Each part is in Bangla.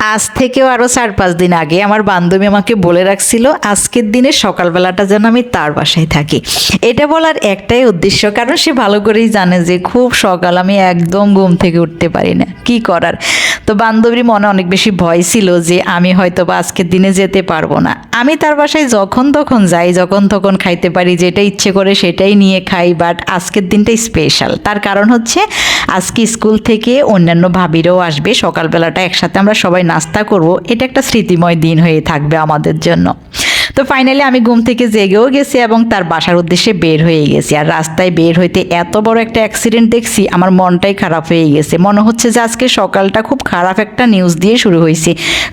আজ থেকেও আরও চার পাঁচ দিন আগে আমার বান্ধবী আমাকে বলে রাখছিল, আজকের দিনে সকালবেলাটা যেন আমি তার বাসায় থাকি। এটা বলার একটাই উদ্দেশ্য, কারণ সে ভালো করেই জানে যে খুব সকাল, আমি একদম ঘুম থেকে উঠতে পারি না। কি করার? তো বান্ধবীর মনে অনেক বেশি ভয় ছিল যে আমি হয়তো বা আজকের দিনে যেতে পারব না। আমি তার বাসায় যখন তখন যাই, যখন তখন খাইতে পারি, যেটা ইচ্ছে করে সেটাই নিয়ে খাই বাট আজকের দিনটা স্পেশাল তার কারণ হচ্ছে, আজকে স্কুল থেকে অন্যান্য ভাবিরাও আসবে, সকালবেলাটা একসাথে আমরা সবাই নাস্তা করব। এটা একটা স্মৃতিময় দিন হয়ে থাকবে আমাদের জন্য। তো ফাইনালি আমি ঘুম থেকে জেগেও গেছি এবং তার বাসার উদ্দেশ্যে বের হয়ে গেছি। আর রাস্তায় বের হইতে এত বড় একটা অ্যাক্সিডেন্ট দেখছি, আমার মনটাই খারাপ হয়ে গেছে। মনে হচ্ছে যে আজকে সকালটা খুব খারাপ একটা নিউজ দিয়ে শুরু হয়েছে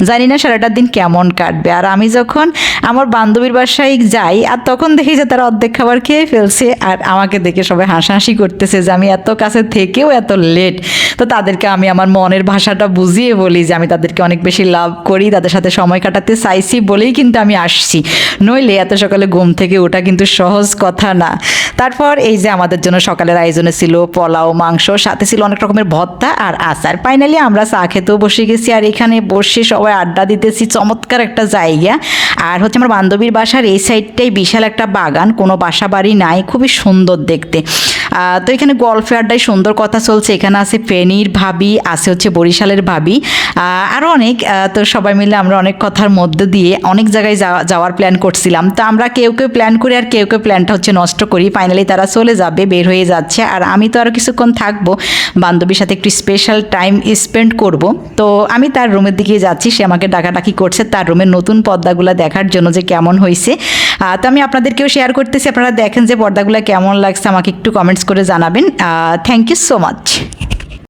জানি না সারাটা দিন কেমন কাটবে। আর আমি যখন আমার বান্ধবীর বাসায় যাই, আর তখন দেখি যে তারা অর্ধেক খাবার খেয়ে ফেলছে, আর আমাকে দেখে সবাই হাসাহাসি করতেছে যে আমি এত কাছে থেকেও এত লেট তো তাদেরকে আমি আমার মনের ভাষাটা বুঝিয়ে বলি যে আমি তাদেরকে অনেক বেশি লাভ করি, তাদের সাথে সময় কাটাতে চাইছি বলেই কিন্তু আমি আসছি। নইলে এত সকালে ঘুম থেকে ওঠা কিন্তু সহজ কথা না। তারপর এই যে আমাদের জন্য সকালের আয়োজনে ছিল পোলাও, মাংস, সাথে ছিল অনেক রকমের ভত্তা আর আচার। ফাইনালি আমরা চা খেতেও বসে গেছি আর এখানে বসে সবাই আড্ডা দিতেছি। চমৎকার একটা জায়গা। আর হচ্ছে আমার বান্ধবীর বাসার এই সাইডটাই বিশাল একটা বাগান, কোনো বাসা বাড়ি নাই, খুবই সুন্দর দেখতে। তো এখানে আড্ডায় সুন্দর কথা চলছে, এখানে আছে ফেনীর ভাবি, আছে হচ্ছে বরিশালের ভাবি আরও অনেক তো সবাই মিলে আমরা অনেক কথার মধ্যে দিয়ে অনেক জায়গায় যাওয়া- যাওয়ার প্ল্যান করছিলাম। তো আমরা কেউ কেউ প্ল্যান করি আর কেউ কেউ প্ল্যানটা হচ্ছে নষ্ট করি। ফাইনালি তারা চলে যাবে, বের হয়ে যাচ্ছে। আর আমি তো আরও কিছুক্ষণ থাকব, বান্ধবীর সাথে একটু স্পেশাল টাইম স্পেন্ড করব। তো আমি তার রুমের দিকে যাচ্ছি, সে আমাকে ডাকাডাকি করছে, তার রুমের নতুন পর্দাগুলো দেখার জন্য যে কেমন হয়েছে। তো আমি আপনাদেরকেও শেয়ার করতেছি। আপনারা দেখেন যে পর্দাগুলো কেমন লাগছে। আমাকে একটু কমেন্টস করে জানাবেন। Thank you so much